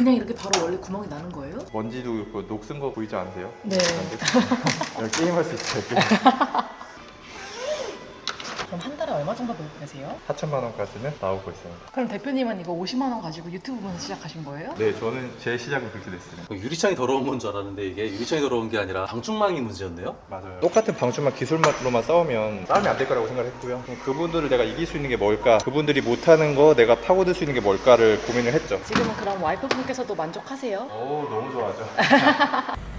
그냥 이렇게 바로 원래 구멍이 나는 거예요? 먼지도 그 녹슨 거 보이지 않으세요? 네. 게임할 수 있어요. 게임. 달에 얼마 정도 벌고 계세요? 4천만 원까지는 나오고 있습니다. 그럼 대표님은 이거 50만 원 가지고 유튜브 보면서 시작하신 거예요? 네, 저는 제 시작은 그렇게 됐어요. 유리창이 더러운 건 줄 알았는데 이게 유리창이 더러운 게 아니라 방충망이 문제였네요. 맞아요. 똑같은 방충망 기술로만 싸우면 싸움이 안 될 거라고 생각을 했고요. 그럼 그분들을 내가 이길 수 있는 게 뭘까? 그분들이 못하는 거 내가 파고들 수 있는 게 뭘까를 고민을 했죠. 지금은 그럼 와이프분께서도 만족하세요? 오, 너무 좋아하죠.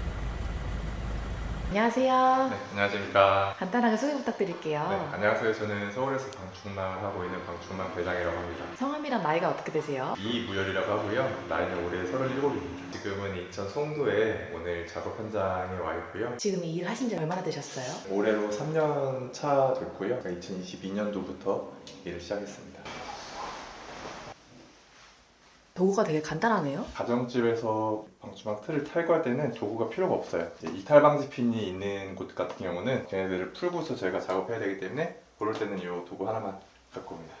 안녕하세요. 네, 안녕하십니까. 간단하게 소개 부탁드릴게요. 네, 안녕하세요. 저는 서울에서 방충망을 하고 있는 방충망 대장이라고 합니다. 성함이랑 나이가 어떻게 되세요? 이무열이라고 하고요. 나이는 올해 37입니다. 지금은 인천 송도에 오늘 작업 현장에 와 있고요. 지금 이 일 하신 지 얼마나 되셨어요? 올해로 3년 차 됐고요. 2022년도부터 일을 시작했습니다. 도구가 되게 간단하네요. 가정집에서 방충망 틀을 탈거할 때는 도구가 필요가 없어요. 이제 이탈 방지 핀이 있는 곳 같은 경우는 걔네들을 풀고서 저희가 작업해야 되기 때문에 그럴 때는 이 도구 하나만 갖고 옵니다.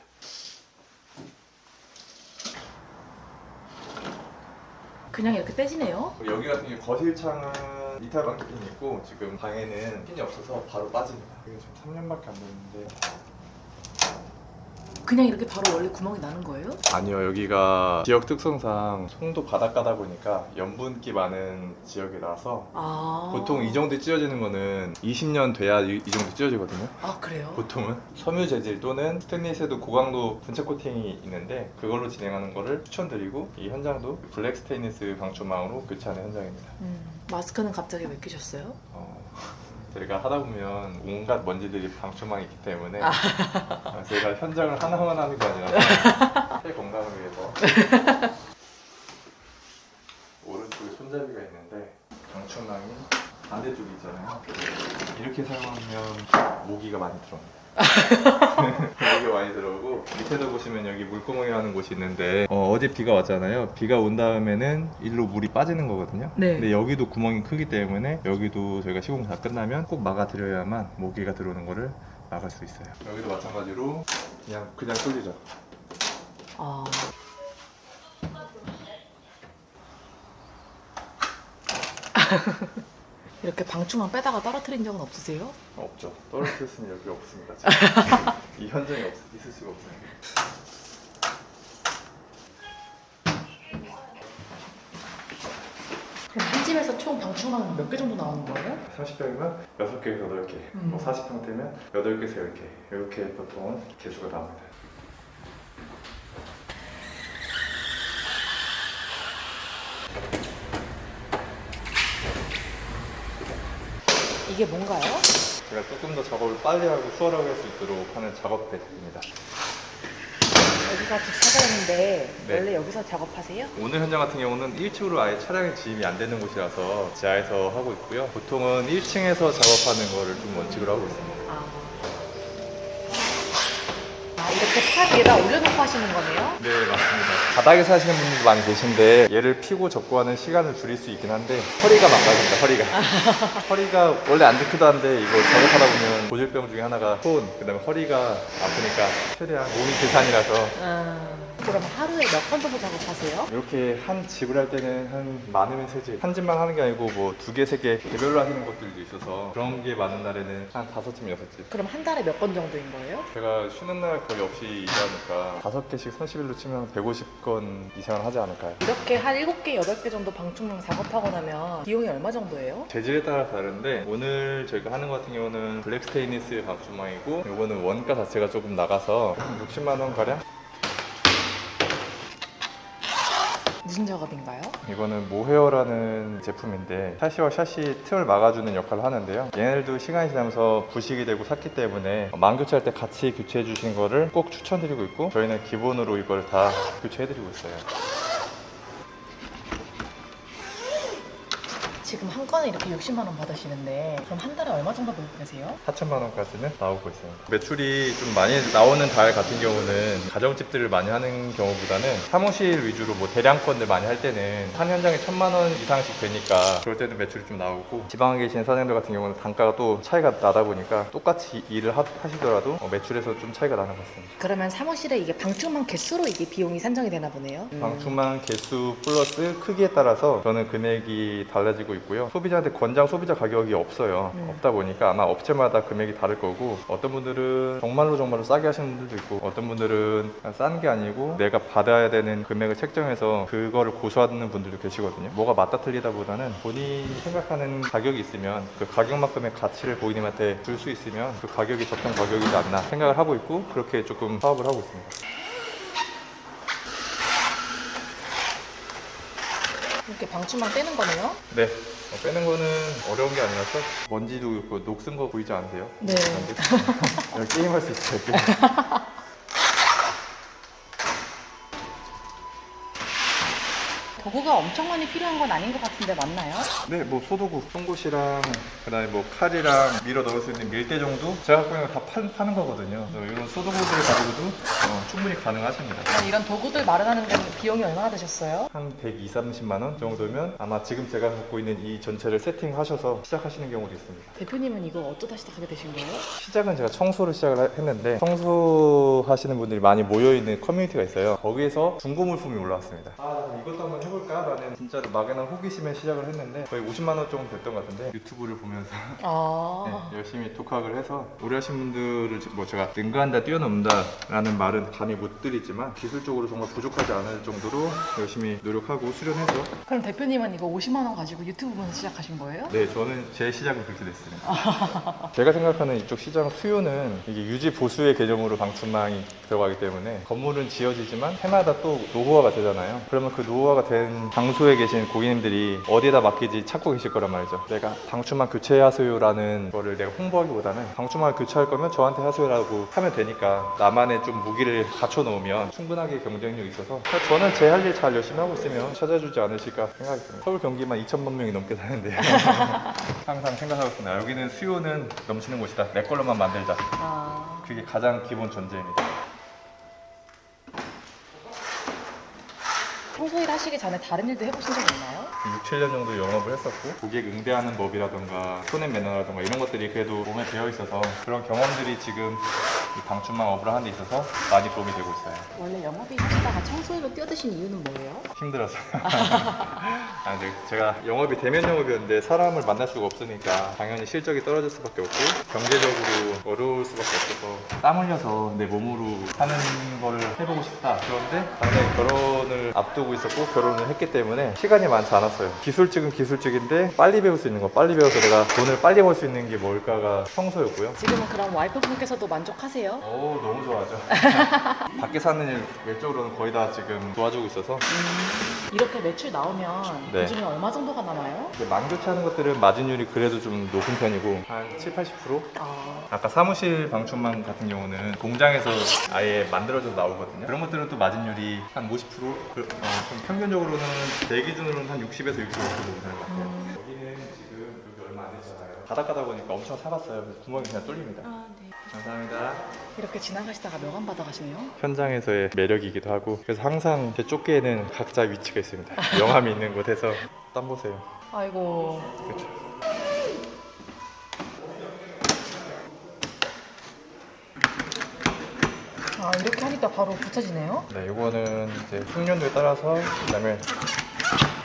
그냥 이렇게 떼지네요. 여기 같은 경우 거실 창은 이탈 방지 핀이 있고 지금 방에는 핀이 없어서 바로 빠집니다. 이게 지금 3년밖에 안 됐는데 그냥 이렇게 바로 원래 구멍이 나는 거예요? 아니요 여기가 지역 특성상 송도 바닷가다 보니까 염분기 많은 지역이라서 아. 보통 이 정도 찢어지는 거는 20년 돼야 이, 이 정도 찢어지거든요. 아 그래요? 보통은 섬유 재질 또는 스테인리스에도 고강도 분체 코팅이 있는데 그걸로 진행하는 거를 추천드리고 이 현장도 블랙 스테인리스 방충망으로 교체하는 현장입니다. 음, 마스크는 갑자기 왜 끼셨어요? 어, 저희가 하다 보면 온갖 먼지들이 방충망이 있기 때문에 어, 저희가 현장을 하나만 하는 게 아니라 새 건강을 위해서 오른쪽에 손잡이가 있는데 방충망이 반대쪽이 있잖아요. 이렇게 사용하면 모기가 많이 들어옵니다. 모기가 많이 들어오고 밑에도 보시면 여기 물구멍이라는 곳이 있는데 어, 제 비가 왔잖아요. 비가 온 다음에는 일로 물이 빠지는 거거든요. 네. 근데 여기도 구멍이 크기 때문에 여기도 저희가 시공 다 끝나면 꼭 막아드려야만 모기가 들어오는 거를 막을 수 있어요. 여기도 마찬가지로 그냥 그냥 뚫리죠. 아. 이렇게 방충망 빼다가 떨어뜨린 적은 없으세요? 없죠. 떨어뜨릴 수는 여기 없습니다. 지금. 이 현장에 없, 있을 수가 없어요. 그럼 한 집에서 총 방충망 몇개 정도 나오는 거예요? 30평이면 6개에서 8개, 음. 뭐 40평 되면 8개에서 10개 이렇게 보통 개수가 나옵니다. 이게 뭔가요? 제가 조금 더 작업을 빨리 하고 수월하게 할 수 있도록 하는 작업대입니다. 여기가 주차장인데 네. 원래 여기서 작업하세요? 오늘 현장 같은 경우는 1층으로 아예 차량이 진입이 안 되는 곳이라서 지하에서 하고 있고요. 보통은 1층에서 작업하는 거를 좀 원칙으로 하고 있습니다. 아. 아 이렇게 팔 위에다 올려놓고 하시는 거네요? 네, 맞습니다. 바닥에 사시는 분들도 많이 계신데 얘를 피고 접고 하는 시간을 줄일 수 있긴 한데 허리가 망가집니다, 허리가. 허리가 원래 안 좋기도 한데 이거 작업하다 보면 고질병 중에 하나가 손, 그다음에 허리가 아프니까 최대한 몸이 계산이라서 음. 그럼 하루에 몇건 정도 작업하세요? 이렇게 한 집을 할 때는 한 많으면 세 집. 한 집만 하는 게 아니고 뭐 두 개, 세 개 개별로 하시는 것들도 있어서 그런 게 많은 날에는 한 다섯 집, 여섯 집. 그럼 한 달에 몇건 정도인 거예요? 제가 쉬는 날 거의 없이 일 하니까 다섯 개씩 30일로 치면 150건 이상을 하지 않을까요? 이렇게 한 7개, 8개 정도 방충망 작업하고 나면 비용이 얼마 정도예요? 재질에 따라 다른데 오늘 저희가 하는 것 같은 경우는 블랙 스테인리스 방충망이고 이거는 원가 자체가 조금 나가서 60만 원 가량? 무슨 작업인가요? 이거는 모헤어라는 제품인데 샤시와 샤시 틈을 막아주는 역할을 하는데요. 얘네들도 시간이 지나면서 부식이 되고 샀기 때문에 망 교체할 때 같이 교체해 주신 거를 꼭 추천드리고 있고 저희는 기본으로 이걸 다 교체해 드리고 있어요. 지금 한 건에 이렇게 60만 원 받으시는데 그럼 한 달에 얼마 정도 벌고 계세요? 4천만 원까지는 나오고 있습니다. 매출이 좀 많이 나오는 달 같은 경우는 가정집들을 많이 하는 경우보다는 사무실 위주로 뭐 대량 건들 많이 할 때는 한 현장에 천만 원 이상씩 되니까 그럴 때는 매출이 좀 나오고 지방에 계신 사장님들 같은 경우는 단가가 또 차이가 나다 보니까 똑같이 일을 하, 하시더라도 어, 매출에서 좀 차이가 나는 것 같습니다. 그러면 사무실에 이게 방충망 개수로 이게 비용이 산정이 되나 보네요. 음. 방충망 개수 플러스 크기에 따라서 저는 금액이 달라지고 있고 요. 소비자한테 권장 소비자 가격이 없어요. 음. 없다 보니까 아마 업체마다 금액이 다를 거고 어떤 분들은 정말로 정말로 싸게 하시는 분들도 있고 어떤 분들은 싼 게 아니고 내가 받아야 되는 금액을 책정해서 그거를 고수하는 분들도 계시거든요. 뭐가 맞다 틀리다 보다는 본인이 생각하는 가격이 있으면 그 가격만큼의 가치를 고객님한테 줄 수 있으면 그 가격이 적정 가격이지 않나 생각을 하고 있고 그렇게 조금 사업을 하고 있습니다. 이렇게 방충망 떼는 거네요? 네. 어, 빼는 거는 어려운 게 아니라서 먼지도 그 녹슨 거 보이지 않으세요? 네. 게임할 수 있어요. 게임. 도구가 엄청 많이 필요한 건 아닌 것 같은데 맞나요? 네, 뭐 소도구, 송곳이랑 그다음에 뭐 칼이랑 밀어 넣을 수 있는 밀대 정도 제가 갖고 있는 거 다 파는 거거든요. 그래서 이런 소도구들을 가지고도 어, 충분히 가능하십니다. 그럼 이런 도구들 마련하는 데는 비용이 얼마나 드셨어요? 한 120, 30만 원 정도면 아마 지금 제가 갖고 있는 이 전체를 세팅하셔서 시작하시는 경우도 있습니다. 대표님은 이거 어쩌다 시작하게 되신 거예요? 시작은 제가 청소를 시작을 하- 했는데 청소하시는 분들이 많이 모여 있는 커뮤니티가 있어요 거기에서 중고 물품이 올라왔습니다 아 이것도 한번 해볼까? 라는 진짜로 막연한 호기심에 시작을 했는데 거의 50만 원 정도 됐던 것 같은데 유튜브를 보면서 아. 네, 열심히 독학을 해서 오래 하신 분들을 지- 뭐 제가 능가한다 뛰어넘다 라는 말은 감히 못 드리지만 기술적으로 정말 부족하지 않을 정도로 열심히 노력하고 수련해서 그럼 대표님은 이거 50만 원 가지고 유튜브 보면서 시작하신 거예요? 네, 저는 제 시작은 그렇게 됐습니다. 제가 생각하는 이쪽 시장 수요는 이게 유지 보수의 개념으로 방충망이 들어가기 때문에 건물은 지어지지만 해마다 또 노후화가 되잖아요. 그러면 그 노후화가 된 장소에 계신 고객님들이 어디에다 맡기지 찾고 계실 거란 말이죠. 내가 방충망 교체하세요라는 거를 내가 홍보하기보다는 방충망을 교체할 거면 저한테 하세요라고 하면 되니까 나만의 좀 무기를 갖춰 놓으면 충분하게 경쟁력이 있어서 저는 제 할 일 잘 열심히 하고 있으면 찾아주지 않으실까 생각이 듭니다. 서울 경기만 2천만 명이 넘게 사는데 항상 생각하고 있습니다. 여기는 수요는 넘치는 곳이다. 내 걸로만 만들자. 아. 그게 가장 기본 전제입니다. 평소 일 하시기 전에 다른 일도 해보신 적 있나요? 6, 7년 정도 영업을 했었고 고객 응대하는 법이라던가 손해 매너라던가 이런 것들이 그래도 몸에 배어 있어서 그런 경험들이 지금 이 방충망 업을 하는 데 있어서 많이 도움이 되고 있어요. 원래 영업이 하시다가 청소일로 뛰어드신 이유는 뭐예요? 힘들어서. 아, 네. 제가 영업이 대면 영업이었는데 사람을 만날 수가 없으니까 당연히 실적이 떨어질 수밖에 없고 경제적으로 어려울 수밖에 없어서 땀 흘려서 내 몸으로 사는 거를 해보고 싶다. 그런데 당연히 결혼을 앞두고 있었고 결혼을 했기 때문에 시간이 많지 않았어요. 기술직은 기술직인데 빨리 배울 수 있는 거, 빨리 배워서 내가 돈을 빨리 벌 수 있는 게 뭘까가 청소였고요. 지금은 그럼 와이프분께서도 만족 하세요? 오 너무 좋아하죠. 밖에 사는 일 외적으로는 거의 다 지금 도와주고 있어서 이렇게 매출 나오면 네. 그중에 얼마 정도가 남아요? 이제 만교체하는 것들은 마진율이 그래도 좀 높은 편이고 한 7, 80%? 아. 아까 사무실 방충망 같은 경우는 공장에서 아예 만들어져서 나오거든요. 그런 것들은 또 마진율이 한 50%? 그, 어, 좀 평균적으로는 제 기준으로는 한 60에서 65% 정도 되는 것 같아요. 음. 여기는 지금 여기 얼마 안 됐잖아요. 바닷가다 보니까 엄청. 그래서 구멍이 그냥 뚫립니다. 아, 네. 감사합니다. 이렇게 지나가시다가 명함 받아가시네요? 현장에서의 매력이기도 하고 그래서 항상 제 조끼에는 각자 위치가 있습니다. 명함이 있는 곳에서 땀 보세요. 아이고. 그렇죠. 아, 이렇게 하니까 바로 붙여지네요? 네, 이거는 이제 숙련도에 따라서 그다음에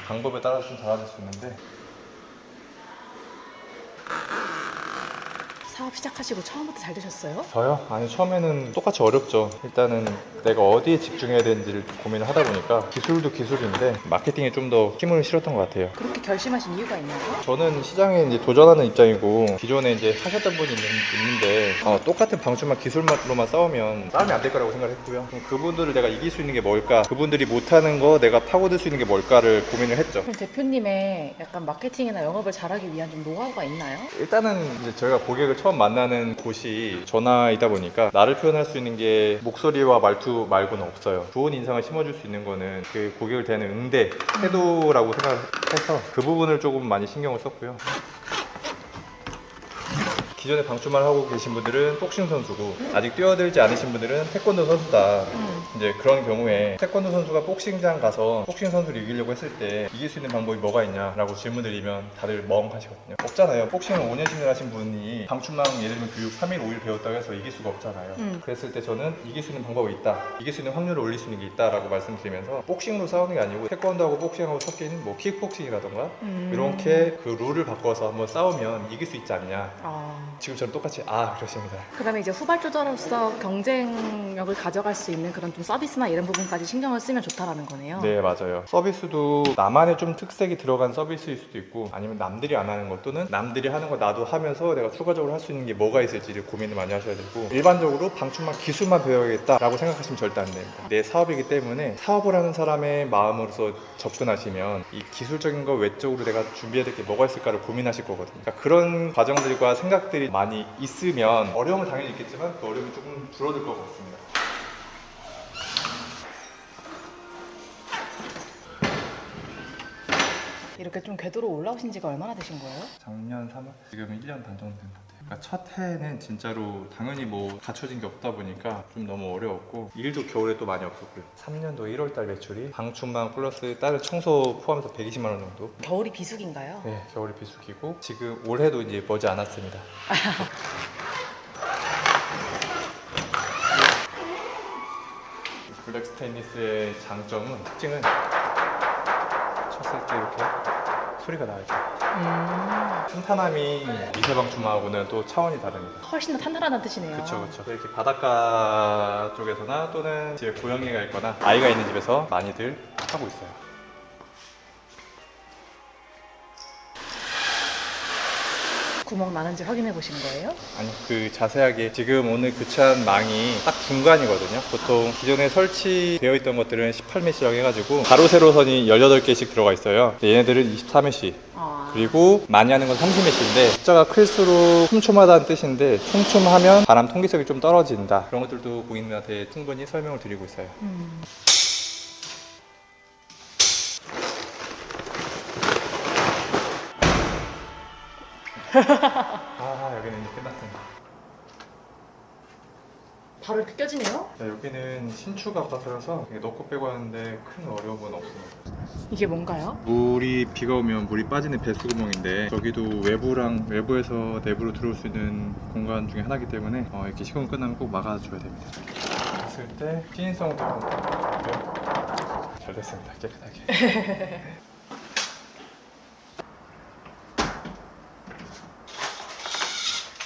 방법에 따라서 좀 달라질 수 있는데 사업 시작하시고 처음부터 잘 되셨어요? 저요? 아니 처음에는 똑같이 어렵죠. 일단은 내가 어디에 집중해야 되는지를 고민을 하다 보니까 기술도 기술인데 마케팅에 좀 더 힘을 실었던 것 같아요. 그렇게 결심하신 이유가 있나요? 저는 시장에 이제 도전하는 입장이고 기존에 이제 하셨던 분이 있는, 있는데 어, 똑같은 방출만 기술로만 싸우면 싸움이 안 될 거라고 생각했고요. 그분들을 내가 이길 수 있는 게 뭘까? 그분들이 못하는 거 내가 파고들 수 있는 게 뭘까를 고민을 했죠. 그럼 대표님의 약간 마케팅이나 영업을 잘하기 위한 좀 노하우가 있나요? 일단은 이제 저희가 고객을 처음 처음 만나는 곳이 전화이다 보니까 나를 표현할 수 있는 게 목소리와 말투 말고는 없어요. 좋은 인상을 심어줄 수 있는 거는 그 고객을 대하는 응대, 태도라고 생각해서 그 부분을 조금 많이 신경을 썼고요. 기존에 방출만 하고 계신 분들은 복싱 선수고 아직 뛰어들지 않으신 분들은 태권도 선수다. 음. 이제 그런 경우에 태권도 선수가 복싱장 가서 복싱 선수를 이기려고 했을 때 이길 수 있는 방법이 뭐가 있냐라고 질문 드리면 다들 멍하시거든요. 없잖아요. 복싱을 5년 10년 하신 분이 방출망 예를 들면 교육 3일 5일 배웠다고 해서 이길 수가 없잖아요. 음. 그랬을 때 저는 이길 수 있는 방법이 있다. 이길 수 있는 확률을 올릴 수 있는 게 있다라고 말씀드리면서 복싱으로 싸우는 게 아니고 태권도하고 복싱하고 섞인 뭐 킥복싱이라던가 음. 이렇게 그 룰을 바꿔서 한번 싸우면 이길 수 있지 않냐. 아. 지금처럼 똑같이 아 그러십니다. 그다음에 이제 후발주자로서 경쟁력을 가져갈 수 있는 그런 좀 서비스나 이런 부분까지 신경을 쓰면 좋다라는 거네요. 네 맞아요 서비스도 나만의 좀 특색이 들어간 서비스일 수도 있고 아니면 남들이 안 하는 것 또는 남들이 하는 거 나도 하면서 내가 추가적으로 할 수 있는 게 뭐가 있을지를 고민을 많이 하셔야 되고 일반적으로 방충망 기술만 배워야겠다라고 생각하시면 절대 안 됩니다 내 사업이기 때문에 사업을 하는 사람의 마음으로서 접근하시면 이 기술적인 거 외적으로 내가 준비해야 될 게 뭐가 있을까를 고민하실 거거든요 그러니까 그런 과정들과 생각들이 많이 있으면 어려움은 당연히 있겠지만 그 어려움이 조금 줄어들 것 같습니다 이렇게 좀 궤도로 올라오신 지가 얼마나 되신 거예요? 작년 3월 지금 1년 반 정도 된것 같아요. 그러니까 첫 해는 진짜로 당연히 뭐 갖춰진 게 없다 보니까 좀 너무 어려웠고 일도 겨울에 또 많이 없었고요. 3년도 1월 달 매출이 방충망 플러스 다른 청소 포함해서 120만 원 정도. 겨울이 비수기인가요? 네, 겨울이 비수기고 지금 올해도 이제 머지 않았습니다. 블랙 스테인리스의 장점은 특징은 쳤을 때 이렇게 소리가 나요. 음. 탄탄함이 미세 방충망하고는 또 차원이 다릅니다. 훨씬 더 탄탄하다는 뜻이네요. 그렇죠, 그렇죠. 이렇게 바닷가 쪽에서나 또는 집에 고양이가 있거나 아이가 있는 집에서 많이들 하고 있어요. 구멍 나는지 확인해 보신 거예요? 아니 그 자세하게 지금 오늘 교체한 망이 딱 중간이거든요. 보통 기존에 설치되어 있던 것들은 18메시라고 해가지고 가로 세로 선이 18개씩 들어가 있어요. 근데 얘네들은 24메시. 아. 그리고 많이 하는 건 30메시인데 숫자가 클수록 촘촘하다는 뜻인데 촘촘하면 바람 통기성이 좀 떨어진다. 그런 것들도 고객님한테 충분히 설명을 드리고 있어요. 음. 아 여기는 이제 끝났습니다. 바로 이렇게 껴지네요? 네, 여기는 신축 아파트라서 이게 넣고 빼고 하는데 큰 어려움은 없습니다. 이게 뭔가요? 물이 비가 오면 물이 빠지는 배수 구멍인데 저기도 외부랑 외부에서 내부로 들어올 수 있는 공간 중에 하나이기 때문에 어, 이렇게 시공 끝나면 꼭 막아줘야 됩니다. 했을 때 시인성도 잘 됐습니다. 깨끗하게.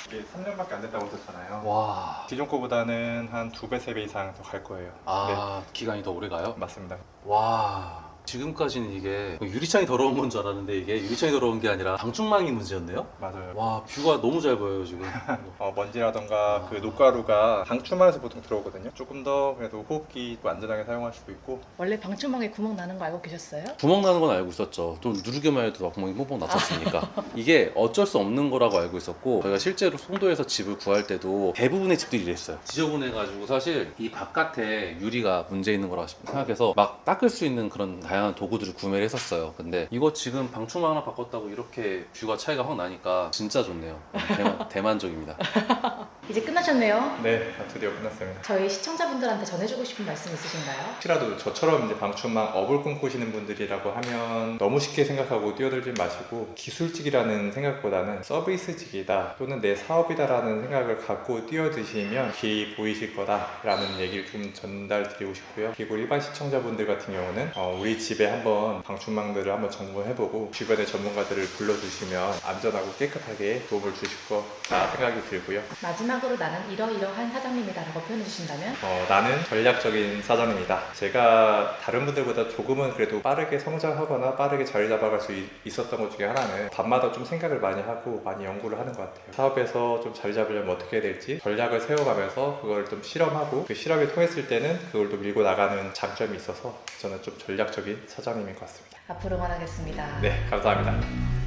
이게 3년밖에 안 됐다고 했었잖아요. 와. 기존 거보다는 한 두 배, 세 배 이상 더 갈 거예요. 아, 기간이 더 오래 가요? 네, 맞습니다. 와. 지금까지는 이게 유리창이 더러운 건 줄 알았는데 이게 유리창이 더러운 게 아니라 방충망이 문제였네요? 맞아요. 와, 뷰가 너무 잘 보여요, 지금. 어, 먼지라던가 그 녹가루가 방충망에서 보통 들어오거든요. 조금 더 그래도 호흡기 안전하게 사용할 수도 있고 원래 방충망에 구멍 나는 거 알고 계셨어요? 구멍 나는 건 알고 있었죠. 좀 누르기만 해도 막 구멍이 뽕뽕 났었으니까. 이게 어쩔 수 없는 거라고 알고 있었고, 저희가 실제로 송도에서 집을 구할 때도 대부분의 집들이 이랬어요. 지저분해가지고 사실 이 바깥에 유리가 문제 있는 거라고 생각해서 막 닦을 수 있는 그런 다양한 도구들을 구매를 했었어요. 근데 이거 지금 방충망 하나 바꿨다고 이렇게 뷰가 차이가 확 나니까 진짜 좋네요. 대만, 대만족입니다. 이제 끝나셨네요. 네 드디어 끝났습니다. 저희 시청자분들한테 전해주고 싶은 말씀 있으신가요? 혹시라도 저처럼 이제 방충망 업을 꿈꾸시는 분들이라고 하면 너무 쉽게 생각하고 뛰어들지 마시고 기술직이라는 생각보다는 서비스직이다 또는 내 사업이다라는 생각을 갖고 뛰어드시면 길이 보이실 거다라는 얘기를 좀 전달드리고 싶고요. 그리고 일반 시청자분들 같은 경우는 어, 우리 집에 한번 방충망들을 한번 점검해보고 주변의 전문가들을 불러주시면 안전하고 깨끗하게 도움을 주실 거라 생각이 들고요. 마지막으로 나는 이러이러한 사장님이다라고 표현해 주신다면? 어, 나는 전략적인 사장입니다. 제가 다른 분들보다 조금은 그래도 빠르게 성장하거나 빠르게 자리 잡아갈 수 있, 있었던 것 중에 하나는 밤마다 좀 생각을 많이 하고 많이 연구를 하는 것 같아요. 사업에서 좀 자리 잡으려면 어떻게 해야 될지 전략을 세워가면서 그걸 좀 실험하고 그 실험이 통했을 때는 그걸 또 밀고 나가는 장점이 있어서 저는 좀 전략적인 사장님인 것 같습니다. 앞으로 응원하겠습니다. 네, 감사합니다.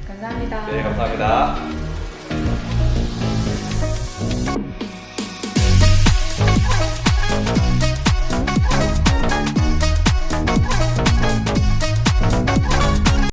감사합니다. 네, 감사합니다.